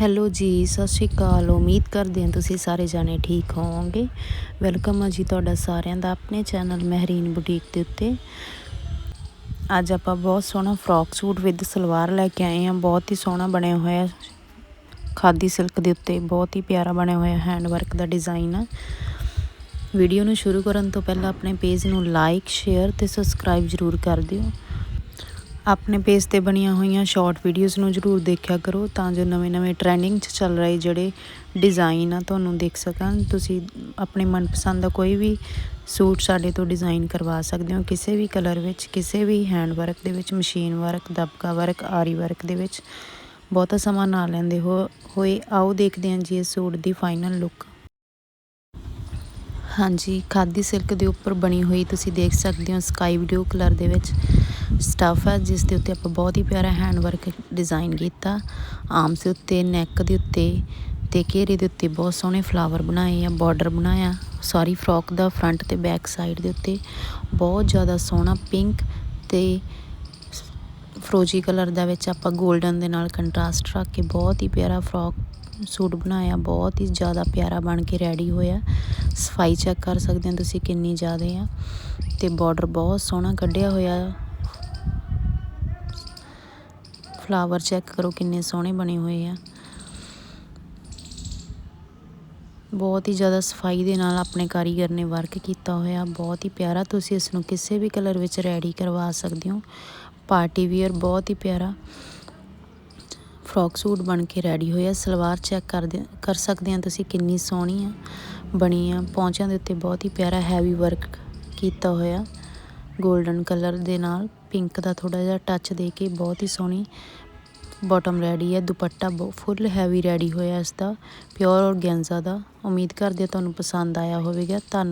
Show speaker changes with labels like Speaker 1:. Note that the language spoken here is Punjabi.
Speaker 1: ਹੈਲੋ ਜੀ, ਸਤਿ ਸ਼੍ਰੀ ਅਕਾਲ। ਉਮੀਦ ਕਰਦੇ ਹਾਂ ਤੁਸੀਂ ਸਾਰੇ ਜਾਣੇ ਠੀਕ ਹੋਵੋਗੇ। ਵੈਲਕਮ ਆ ਜੀ ਤੁਹਾਡਾ ਸਾਰਿਆਂ ਦਾ ਆਪਣੇ ਚੈਨਲ ਮਹਿਰੀਨ ਬੁਟੀਕ ਦੇ ਉੱਤੇ। ਅੱਜ ਆਪਾਂ ਬਹੁਤ ਸੋਹਣਾ ਫਰੋਕ ਸੂਟ ਵਿਦ ਸਲਵਾਰ ਲੈ ਕੇ ਆਏ ਹਾਂ। ਬਹੁਤ ਹੀ ਸੋਹਣਾ ਬਣਿਆ ਹੋਇਆ ਖਾਦੀ ਸਿਲਕ ਦੇ ਉੱਤੇ। ਬਹੁਤ ਹੀ ਪਿਆਰਾ ਬਣਿਆ ਹੋਇਆ ਹੈਂਡ ਵਰਕ ਦਾ ਡਿਜ਼ਾਈਨ ਆ। ਵੀਡੀਓ ਨੂੰ ਸ਼ੁਰੂ ਕਰਨ ਤੋਂ ਪਹਿਲਾਂ ਆਪਣੇ ਪੇਜ ਨੂੰ ਲਾਈਕ ਸ਼ੇਅਰ ਤੇ ਸਬਸਕ੍ਰਾਈਬ ਜ਼ਰੂਰ ਕਰ ਦਿਓ। ਆਪਣੇ ਪੇਜ ਤੇ ਬਣੀਆਂ ਹੋਈਆਂ ਸ਼ਾਰਟ ਵੀਡੀਓਜ਼ ਨੂੰ ਜਰੂਰ ਦੇਖਿਆ ਕਰੋ ਤਾਂ ਜੋ ਨਵੇਂ-ਨਵੇਂ ਟ੍ਰੈਂਡਿੰਗ 'ਚ ਚੱਲ ਰਹੇ ਜਿਹੜੇ ਡਿਜ਼ਾਈਨ ਆ ਤੁਹਾਨੂੰ ਦੇਖ ਸਕਣ। ਤੁਸੀਂ ਆਪਣੇ ਮਨਪਸੰਦ ਦਾ ਕੋਈ ਵੀ ਸੂਟ ਸਾਡੇ ਤੋਂ ਡਿਜ਼ਾਈਨ ਕਰਵਾ ਸਕਦੇ ਹੋ। ਕਿਸੇ ਵੀ ਕਲਰ ਵਿੱਚ, ਕਿਸੇ ਵੀ ਹੈਂਡ ਵਰਕ ਦੇ ਵਿੱਚ ਮਸ਼ੀਨ ਵਰਕ ਦਬਕਾ ਵਰਕ ਆਰੀ ਵਰਕ ਦੇ ਵਿੱਚ ਬਹੁਤਾ ਸਮਾਂ ਨਾ ਲੈਂਦੇ ਹੋ, ਹੋਏ ਆਓ ਦੇਖਦੇ ਹਾਂ ਜੀ ਇਸ ਸੂਟ ਦੀ ਫਾਈਨਲ ਲੁੱਕ ਹਾਂਜੀ, ਖਾਦੀ ਸਿਲਕ ਦੇ ਉੱਪਰ ਬਣੀ ਹੋਈ ਤੁਸੀਂ ਦੇਖ ਸਕਦੇ ਹੋ ਸਕਾਈ ਬਲੂ ਕਲਰ ਦੇ ਵਿੱਚ। ਸਟਫ ਹੈ ਜਿਸ ਦੇ ਉੱਤੇ ਆਪਾਂ ਬਹੁਤ ਹੀ ਪਿਆਰਾ ਹੈਂਡ ਵਰਕ ਡਿਜ਼ਾਈਨ ਕੀਤਾ। ਆਰਮਸ ਦੇ ਉੱਤੇ ਨੈਕ ਦੇ ਉੱਤੇ ਤੇ ਘੇਰੇ ਦੇ ਉੱਤੇ ਬਹੁਤ ਸੋਹਣੇ ਫਲਾਵਰ ਬਣਾਏ ਆ ਬਾਰਡਰ ਬਣਾਇਆ। ਸਾਰੀ ਫਰੋਕ ਦਾ ਫਰੰਟ ਤੇ ਬੈਕ ਸਾਈਡ ਦੇ ਉੱਤੇ ਬਹੁਤ ਜ਼ਿਆਦਾ ਸੋਹਣਾ ਪਿੰਕ ਤੇ ਫਰੋਜੀ ਕਲਰ ਦਾ ਵਿੱਚ ਆਪਾਂ 골ਡਨ ਦੇ ਨਾਲ ਕੰਟਰਾਸਟ ਰੱਖ ਕੇ ਬਹੁਤ ਹੀ ਪਿਆਰਾ ਫਰੋਕ ਸੂਟ ਬਣਾਇਆ, ਬਹੁਤ ਹੀ ਜ਼ਿਆਦਾ ਪਿਆਰਾ ਬਣ ਕੇ ਰੈਡੀ ਹੋਇਆ। ਸਫ਼ਾਈ ਚੈੱਕ ਕਰ ਸਕਦੇ ਹੋ ਤੁਸੀਂ ਕਿੰਨੀ ਜ਼ਿਆਦਾ ਆ। ਤੇ ਬਾਰਡਰ ਬਹੁਤ ਸੋਹਣਾ ਕੱਢਿਆ ਹੋਇਆ। ਫਲਾਵਰ ਚੈੱਕ ਕਰੋ ਕਿੰਨੇ ਸੋਹਣੇ ਬਣੇ ਹੋਏ ਆ। ਬਹੁਤ ਹੀ ਜ਼ਿਆਦਾ ਸਫ਼ਾਈ ਦੇ ਨਾਲ ਆਪਣੇ ਕਾਰੀਗਰ ਨੇ ਵਰਕ ਕੀਤਾ ਹੋਇਆ। ਬਹੁਤ ਹੀ ਪਿਆਰਾ, ਤੁਸੀਂ ਇਸ ਨੂੰ ਕਿਸੇ ਵੀ ਕਲਰ ਵਿੱਚ ਰੈਡੀ ਕਰਵਾ ਸਕਦੇ ਹੋ। ਪਾਰਟੀ ਵੀਅਰ ਬਹੁਤ ਹੀ ਪਿਆਰਾ। ਫਰੋਕ ਸੂਟ ਬਣ ਕੇ ਰੈਡੀ ਹੋਇਆ ਸਲਵਾਰ ਚੈੱਕ ਕਰਦੇ, ਕਰ ਸਕਦੇ ਆ ਤੁਸੀਂ ਕਿੰਨੀ ਸੋਹਣੀ ਆ, ਬਣੀ ਆ। ਪੌਂਚਿਆਂ ਦੇ ਉੱਤੇ ਬਹੁਤ ਹੀ ਪਿਆਰਾ ਹੈਵੀ ਵਰਕ ਕੀਤਾ ਹੋਇਆ। 골ਡਨ ਕਲਰ ਦੇ ਨਾਲ, ਪਿੰਕ ਦਾ ਥੋੜਾ ਜਿਹਾ ਟੱਚ ਦੇ ਕੇ ਬਹੁਤ ਹੀ ਸੋਹਣੀ ਬਾਟਮ ਰੈਡੀ ਹੈ, ਦੁਪੱਟਾ ਫੁੱਲ ਹੈਵੀ ਰੈਡੀ ਹੋਇਆ ਇਸ ਦਾ ਪਿਓਰ ਔਰਗੈਂਜ਼ਾ ਦਾ। ਉਮੀਦ ਕਰਦੇ ਤੁਹਾਨੂੰ ਪਸੰਦ ਆਇਆ ਹੋਵੇਗਾ। ਧੰਨ